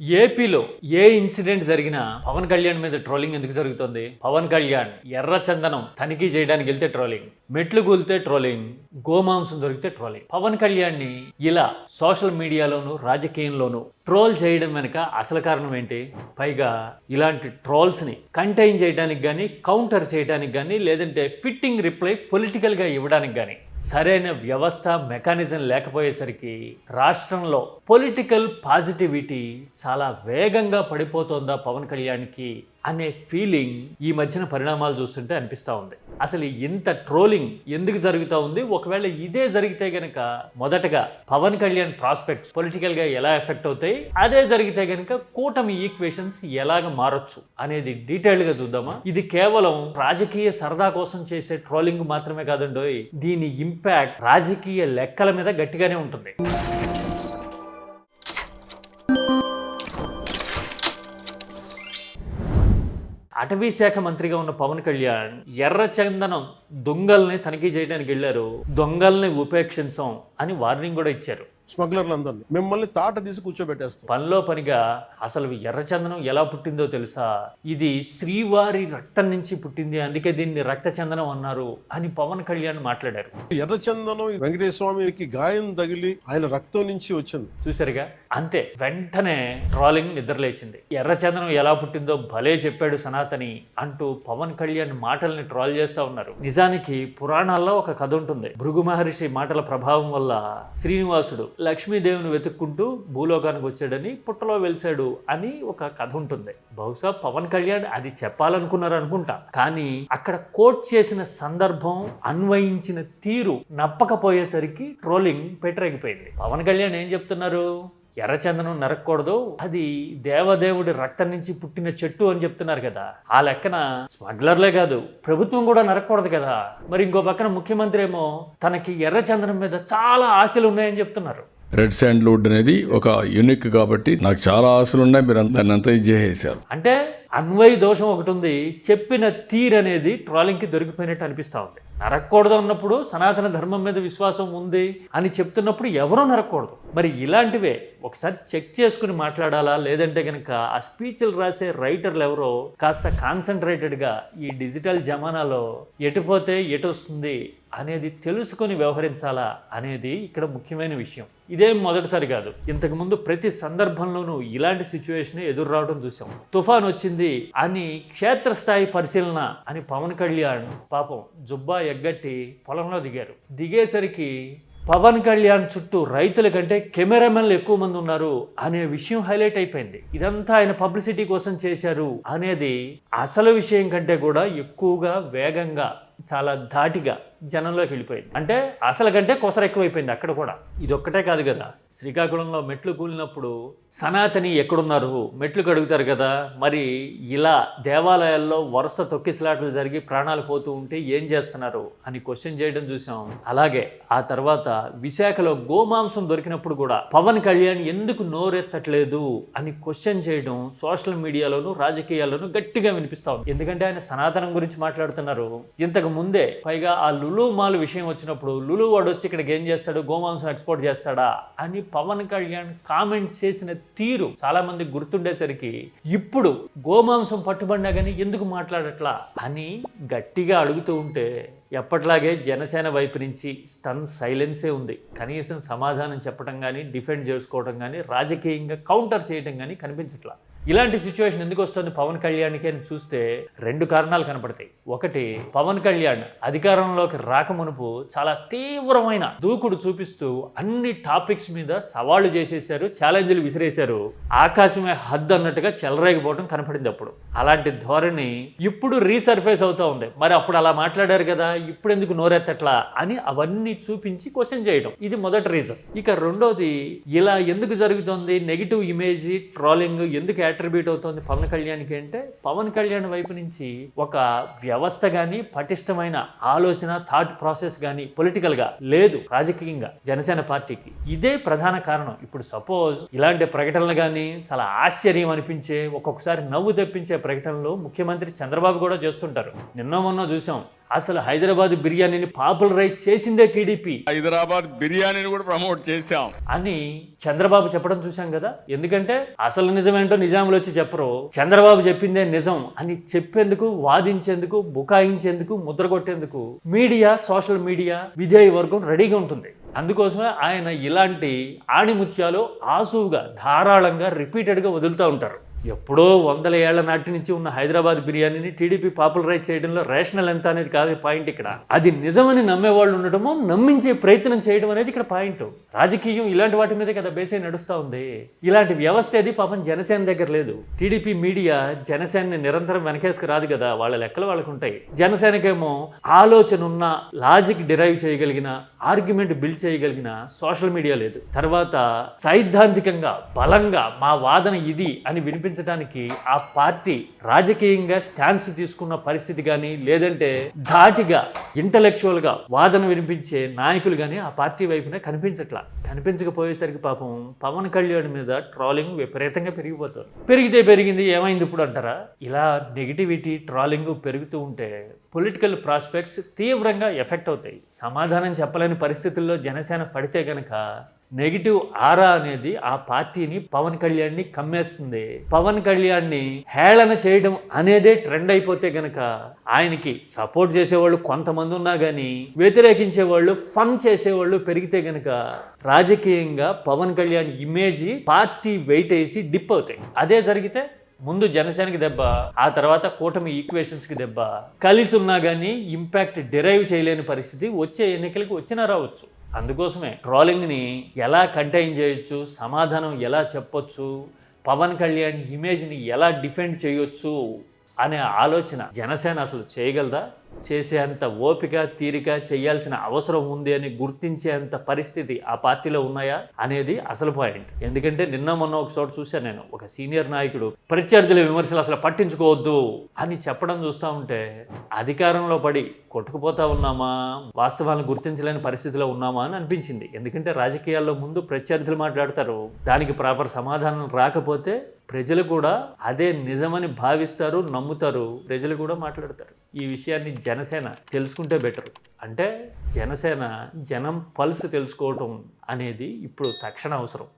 ఏపీలో ఏ ఇన్సిడెంట్ జరిగినా పవన్ కళ్యాణ్ మీద ట్రోలింగ్ ఎందుకు జరుగుతుంది? పవన్ కళ్యాణ్ ఎర్ర చందనం తనిఖీ చేయడానికి వెళ్తే ట్రోలింగ్ మెట్లు కూలితే ట్రోలింగ్ గోమాంసం దొరికితే ట్రోలింగ్. పవన్ కళ్యాణ్ని ఇలా సోషల్ మీడియాలోను రాజకీయంలోను ట్రోల్ చేయడం వెనుక అసలు కారణం ఏంటి? పైగా ఇలాంటి ట్రోల్స్ని కంటైన్ చేయడానికి కానీ కౌంటర్ చేయడానికి కానీ లేదంటే ఫిట్టింగ్ రిప్లై పొలిటికల్గా ఇవ్వడానికి కానీ సరైన వ్యవస్థ మెకానిజం లేకపోయేసరికి రాష్ట్రంలో పొలిటికల్ పాజిటివిటీ చాలా వేగంగా పడిపోతోందా పవన్ కళ్యాణ్కి? అనే ఫీలింగ్ ఈ మధ్యన పరిణామాలు చూస్తుంటే అనిపిస్తూ ఉంది. అసలు ఇంత ట్రోలింగ్ ఎందుకు జరుగుతూ ఉంది? ఒకవేళ ఇదే జరిగితే గనక మొదటగా పవన్ కళ్యాణ్ ప్రాస్పెక్ట్స్ పొలిటికల్గా ఎలా ఎఫెక్ట్ అవుతాయి? అదే జరిగితే గనక కూటమి ఈక్వేషన్స్ ఎలాగ మారొచ్చు అనేది డీటెయిల్డ్గా చూద్దామా? ఇది కేవలం రాజకీయ సరదా కోసం చేసే ట్రోలింగ్ మాత్రమే కాదండోయ్ దీని ఇంపాక్ట్ రాజకీయ లెక్కల మీద గట్టిగానే ఉంటుంది. అటవీ శాఖ మంత్రిగా ఉన్న పవన్ కళ్యాణ్ ఎర్ర చందనం దొంగల్ని తనిఖీ చేయడానికి వెళ్ళారు దొంగల్ని ఉపేక్షించం అని వార్నింగ్ కూడా ఇచ్చారు. స్మగ్లర్లు అందరినీ మిమ్మల్ని తాట తీసి కూర్చోబెట్టేస్తాం. పనిలో పనిగా అసలు ఎర్రచందనం ఎలా పుట్టిందో తెలుసా? ఇది శ్రీవారి రక్తం నుంచి పుట్టింది అందుకే దీన్ని రక్త చందనం అన్నారు అని పవన్ కళ్యాణ్ మాట్లాడారు. ఎర్రచందనం వెంకటేశ్వర స్వామికి గాయం తగిలి ఆయన రక్తం నుంచి వచ్చింది. చూసారుగా అంతే. వెంటనే ట్రాలింగ్ నిద్రలేచింది ఎర్రచందనం ఎలా పుట్టిందో భలే చెప్పాడు సనాతని అంటూ పవన్ కళ్యాణ్ మాటల్ని ట్రాల్ చేస్తా ఉన్నారు. నిజానికి పురాణాల్లో ఒక కథ ఉంటుంది. భృగు మహర్షి మాటల ప్రభావం వల్ల శ్రీనివాసుడు లక్ష్మీదేవిని వెతుక్కుంటూ భూలోకానికి వచ్చాడని పుట్టలో వెలిశాడు అని ఒక కథ ఉంటుంది. బహుశా పవన్ కళ్యాణ్ అది చెప్పాలనుకున్నారు అనుకుంటా. కానీ అక్కడ కోట్ చేసిన సందర్భం అన్వయించిన తీరు నప్పకపోయేసరికి ట్రోలింగ్ పెట్టరేగిపోయింది పవన్ కళ్యాణ్ ఏం చెప్తున్నారు? ఎర్రచందనం నరకూడదు అది దేవదేవుడి రక్తం నుంచి పుట్టిన చెట్టు అని చెప్తున్నారు కదా. ఆ లెక్కన స్మగ్లర్లే కాదు ప్రభుత్వం కూడా నరకూడదు కదా. మరి ఇంకో పక్కన ముఖ్యమంత్రి ఏమో తనకి ఎర్రచందనం మీద చాలా ఆశలు ఉన్నాయని చెప్తున్నారు. రెడ్ శాండ్వుడ్ అనేది ఒక యూనిక్ కాబట్టి నాకు చాలా ఆశలు ఉన్నాయి మీరు అంత- దాన్ని అంతా చేసేసారు. అంటే అన్వయ దోషం ఒకటి ఉంది. చెప్పిన తీర్ అనేది ట్రాలింగ్కి దొరికిపోయినట్టు అనిపిస్తూ ఉంది. నరకూడదు అన్నప్పుడు సనాతన ధర్మం మీద విశ్వాసం ఉంది అని చెప్తున్నప్పుడు ఎవరూ నరకూడదు మరి ఇలాంటివే ఒకసారి చెక్ చేసుకుని మాట్లాడాలా? లేదంటే కనుక ఆ స్పీచ్లు రాసే రైటర్లు ఎవరో కాస్త కాన్సన్ట్రేటెడ్గా ఈ డిజిటల్ జమానాలో ఎటుపోతే ఎటు వస్తుంది అనేది తెలుసుకొని వ్యవహరించాలా అనేది ఇక్కడ ముఖ్యమైన విషయం. ఇదేం మొదటిసారి కాదు. ఇంతకుముందు ప్రతి సందర్భంలోనూ ఇలాంటి సిచ్యువేషన్ ఎదురు రావడం చూసాం. తుఫాన్ వచ్చింది అని క్షేత్రస్థాయి పరిశీలన అని పవన్ కళ్యాణ్ పాపం జుబ్బా ఎగ్గట్టి పొలంలో దిగారు. దిగేసరికి పవన్ కళ్యాణ్ చుట్టూ రైతుల కంటే కెమెరామెన్లు ఎక్కువ మంది ఉన్నారు అనే విషయం హైలైట్ అయిపోయింది. ఇదంతా ఆయన పబ్లిసిటీ కోసం చేశారు అనేది అసలు విషయం కంటే కూడా ఎక్కువగా వేగంగా చాలా ధాటిగా జనంలోకి వెళ్ళిపోయింది. అంటే అసలు కంటే కొసర ఎక్కువైపోయింది అక్కడ కూడా. ఇది ఒక్కటే కాదు కదా. శ్రీకాకుళంలో మెట్లు కూలినప్పుడు సనాతని ఎక్కడున్నారు? మెట్లు కడుగుతారు కదా. మరి ఇలా దేవాలయాల్లో వరుస తొక్కిసలాటలు జరిగి ప్రాణాలు పోతూ ఉంటే ఏం చేస్తున్నారు? అని క్వశ్చన్ చేయడం చూసాం. అలాగే ఆ తర్వాత విశాఖలో గోమాంసం దొరికినప్పుడు కూడా పవన్ కళ్యాణ్ ఎందుకు నోరెత్తట్లేదు? అని క్వశ్చన్ చేయడం సోషల్ మీడియాలోను రాజకీయాల్లోనూ గట్టిగా వినిపిస్తా ఉంది. ఎందుకంటే ఆయన సనాతనం గురించి మాట్లాడుతున్నారు. ఇంతకు ముందే పైగా ఆ లులు మాల్ విషయం వచ్చినప్పుడు లులు వాడు వచ్చి ఇక్కడికి ఏం చేస్తాడు? గోమాంసం ఎక్స్పోర్ట్ చేస్తాడా? అని పవన్ కళ్యాణ్ కామెంట్ చేసిన తీరు చాలా మంది గుర్తుండేసరికి ఇప్పుడు గోమాంసం పట్టుబడినా కానీ ఎందుకు మాట్లాడట్లా? అని గట్టిగా అడుగుతూ ఉంటే ఎప్పట్లాగే జనసేన వైపు నుంచి స్టన్ సైలెన్సే ఉంది. కనీసం సమాధానం చెప్పడం కానీ డిఫెండ్ చేసుకోవడం కానీ రాజకీయంగా కౌంటర్ చేయడం కానీ కనిపించట్లా. ఇలాంటి సిచ్యువేషన్ ఎందుకు వస్తుంది పవన్ కళ్యాణ్కి అని చూస్తే రెండు కారణాలు కనపడతాయి. ఒకటి పవన్ కళ్యాణ్ అధికారంలోకి రాకమునుపు చాలా తీవ్రమైన దూకుడు చూపిస్తూ అన్ని టాపిక్స్ మీద సవాళ్ళు చేసేశారు ఛాలెంజ్లు విసిరేశారు. ఆకాశమే హద్దు అన్నట్టుగా చెలరేగిపోవడం కనపడింది అప్పుడు. అలాంటి ధోరణి ఇప్పుడు రీసర్ఫేస్ అవుతా ఉంది. మరి అప్పుడు అలా మాట్లాడారు కదా ఇప్పుడు ఎందుకు నోరెత్తట్లా అని అవన్నీ చూపించి క్వశ్చన్ చేయడం ఇది మొదటి రీజన్ ఇక రెండోది ఇలా ఎందుకు జరుగుతుంది? నెగిటివ్ ఇమేజ్ ట్రోలింగ్ ఎందుకు అట్రిబ్యూట్ అవుతోంది పవన్ కళ్యాణ్కి అంటే పవన్ కళ్యాణ్ వైపు నుంచి ఒక వ్యవస్థ కానీ పటిష్టమైన ఆలోచన థాట్ ప్రాసెస్ కానీ పొలిటికల్గా లేదు రాజకీయంగా జనసేన పార్టీకి. ఇదే ప్రధాన కారణం. ఇప్పుడు సపోజ్ ఇలాంటి ప్రకటనలు కానీ చాలా ఆశ్చర్యం అనిపించే ఒక్కొక్కసారి నవ్వు తెప్పించే ప్రకటనలు ముఖ్యమంత్రి చంద్రబాబు కూడా చేస్తుంటారు. నిన్న మొన్న చూసాం. అసలు హైదరాబాద్ బిర్యానీని పాపులరైజ్ చేసిందే టీడీపీ. హైదరాబాద్ బిర్యానీని కూడా ప్రమోట్ చేశాం. అని చంద్రబాబు చెప్పడం చూశాం కదా? ఎందుకంటే అసలు నిజమేంటో నిజాములు వచ్చి చెప్పరు. చంద్రబాబు చెప్పిందే నిజం అని చెప్పేందుకు వాదించేందుకు బుకాయించేందుకు ముద్ర కొట్టేందుకు మీడియా సోషల్ మీడియా విధేయ వర్గం రెడీగా ఉంటుంది. అందుకోసమే ఆయన ఇలాంటి ఆణిముత్యాలు ఆసువుగా ధారాళంగా రిపీటెడ్గా వదులుతూ ఉంటారు. ఎప్పుడో వందల ఏళ్ళ నాటి నుంచి ఉన్న హైదరాబాద్ బిర్యానీని టీడీపీ పాపులరైజ్ చేయడంలో రేషనల్ ఎంత అనేది కాదు పాయింట్ ఇక్కడ. అది నిజమని నమ్మేవాళ్ళు ఉండటము నమ్మించే ప్రయత్నం చేయడం అనేది ఇక్కడ పాయింట్. రాజకీయం ఇలాంటి వాటి మీద కదా బేసే నడుస్తూ ఉంది. ఇలాంటి వ్యవస్థ అది పాపం జనసేన దగ్గర లేదు. టీడీపీ మీడియా జనసేనని నిరంతరం వెనకేసుకు రాదు కదా వాళ్ళ లెక్కలు వాళ్ళకు ఉంటాయి. జనసేనకేమో ఆలోచన ఉన్న లాజిక్ డిరైవ్ చేయగలిగిన ఆర్గ్యుమెంట్ బిల్డ్ చేయగలిగిన సోషల్ మీడియా లేదు. తర్వాత సైద్ధాంతికంగా బలంగా మా వాదన ఇది అని వినిపించడానికి ఆ పార్టీ రాజకీయంగా స్టాన్స్ తీసుకున్న పరిస్థితి కానీ లేదంటే ధాటిగా ఇంటలెక్చువల్గా వాదన వినిపించే నాయకులు కానీ ఆ పార్టీ వైపున కనిపించట్లా. కనిపించకపోయేసరికి పాపం పవన్ కళ్యాణ్ మీద ట్రాలింగ్ విపరీతంగా పెరిగిపోతారు పెరిగితే పెరిగింది ఏమైంది ఇప్పుడు అంటారా? ఇలా నెగిటివిటీ ట్రాలింగ్ పెరుగుతూ ఉంటే పొలిటికల్ ప్రాస్పెక్ట్స్ తీవ్రంగా ఎఫెక్ట్ అవుతాయి. సమాధానం చెప్పలేని పరిస్థితుల్లో జనసేన పడితే గనక నెగిటివ్ ఆరా అనేది ఆ పార్టీని పవన్ కళ్యాణ్ని కమ్మేస్తుంది. పవన్ కళ్యాణ్ని హేళన చేయడం అనేదే ట్రెండ్ అయిపోతే గనక ఆయనకి సపోర్ట్ చేసేవాళ్ళు కొంతమంది ఉన్నా కానీ వ్యతిరేకించే వాళ్ళు ఫన్ చేసేవాళ్ళు పెరిగితే గనక రాజకీయంగా Pavan Kalyan image party weight వేసి డిప్ అవుతాయి. అదే జరిగితే ముందు జనసేనకి దెబ్బ ఆ తర్వాత కూటమి ఈక్వేషన్స్కి దెబ్బ. కలిసి ఉన్నా కానీ ఇంపాక్ట్ డిరైవ్ చేయలేని పరిస్థితి వచ్చే ఎన్నికలకు వచ్చినా రావచ్చు. అందుకోసమే ట్రోలింగ్ని ఎలా కంటైన్ చేయొచ్చు సమాధానం ఎలా చెప్పొచ్చు పవన్ కళ్యాణ్ ఇమేజ్ని ఎలా డిఫెండ్ చేయొచ్చు అనే ఆలోచన జనసేన అసలు చేయగలదా? చేసేంత ఓపిక తీరిక చేయాల్సిన అవసరం ఉంది అని గుర్తించేంత పరిస్థితి ఆ పార్టీలో ఉన్నాయా అనేది అసలు పాయింట్. ఎందుకంటే నిన్న మొన్న ఒక చోట చూశాను నేను ఒక సీనియర్ నాయకుడు ప్రత్యర్థుల విమర్శలు అసలు పట్టించుకోవద్దు అని చెప్పడం చూస్తూ ఉంటే అధికారంలో పడి కొట్టుకుపోతా ఉన్నామా వాస్తవాలను గుర్తించలేని పరిస్థితిలో ఉన్నామా అని అనిపించింది. ఎందుకంటే రాజకీయాల్లో ముందు ప్రత్యర్థులు మాట్లాడతారు దానికి ప్రాపర్ సమాధానం రాకపోతే ప్రజలు కూడా అదే నిజమని భావిస్తారు నమ్ముతారు ప్రజలు కూడా మాట్లాడతారు. ఈ విషయాన్ని జనసేన తెలుసుకుంటే బెటర్ అంటే జనసేన జనం పల్స్ తెలుసుకోవటం అనేది ఇప్పుడు తక్షణ అవసరం.